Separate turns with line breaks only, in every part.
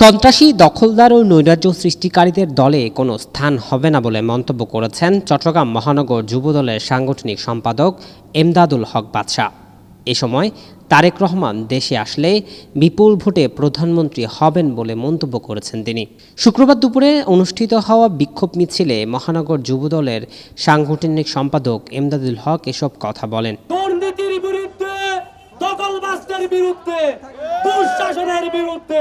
সন্ত্রাসী,
দখলদার ও নৈরাজ্য সৃষ্টিকারীদের দলে কোনো স্থান হবে না বলে মন্তব্য করেছেন চট্টগ্রাম মহানগর সাংগঠনিক সম্পাদক এমদাদুল হক বাদশাহ। এ সময় তারেক রহমান দেশে আসলে বিপুল ভোটে প্রধানমন্ত্রী হবেন বলে মন্তব্য করেছেন তিনি। শুক্রবার দুপুরে অনুষ্ঠিত হওয়া বিক্ষোভ মিছিলে মহানগর যুবদলের সাংগঠনিক সম্পাদক এমদাদুল হক এসব কথা বলেন।
বিরুদ্ধে, দুঃশাসনের বিরুদ্ধে,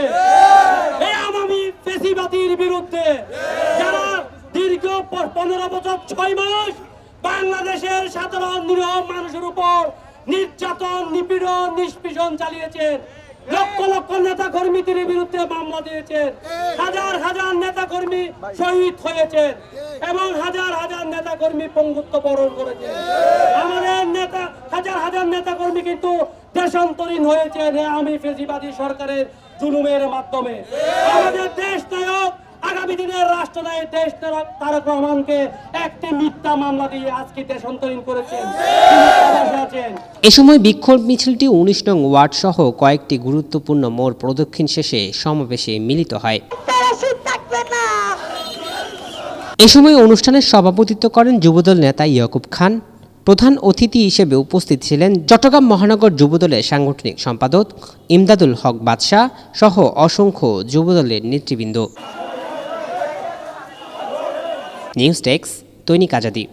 এই আওয়ামী বিরুদ্ধে যারা দীর্ঘ পনেরো বছর, ছয় মাস বাংলাদেশের সাধারণ নিরহ মানুষের উপর নির্যাতন, নিপীড়ন, নিষ্পীষণ চালিয়েছেন। লক্ষ লক্ষ নেতা কর্মীদের বিরুদ্ধে মামলা দিয়েছেন। হাজার হাজার নেতা কর্মী শহীদ হয়েছেন এবং হাজার হাজার নেতা কর্মী পঙ্গুত্ব বরণ করেছেন। হাজার নেতা কর্মী কিন্তু দেশান্তরীণ হয়েছেন এই আমি ফেসিবাদী সরকারের জুলুমের মাধ্যমে। আমাদের দেশ নায়ক আগামী দিনের রাষ্ট্রনায়ক দেশ নায়ক তারক রহমানকে একটি মিথ্যা মামলা দিয়ে আজকে দেশান্তরীণ করেছেন। তিনি প্রবাসে আছেন।
এ সময় বিক্ষোভ মিছিলটি উনিশ নং ওয়ার্ড সহ কয়েকটি গুরুত্বপূর্ণ মোড় প্রদক্ষিণ শেষে সমাবেশে মিলিত হয়। এ সময় অনুষ্ঠানের সভাপতিত্ব করেন যুবদল নেতা ইয়াকুব খান প্রধান অতিথি হিসেবে উপস্থিত ছিলেন চট্টগ্রাম মহানগর যুবদলের সাংগঠনিক সম্পাদক ইমদাদুল হক বাদশাহ সহ অসংখ্য যুবদলের নেতৃবৃন্দ। নিউজ ডেস্ক দৈনিক আজাদি।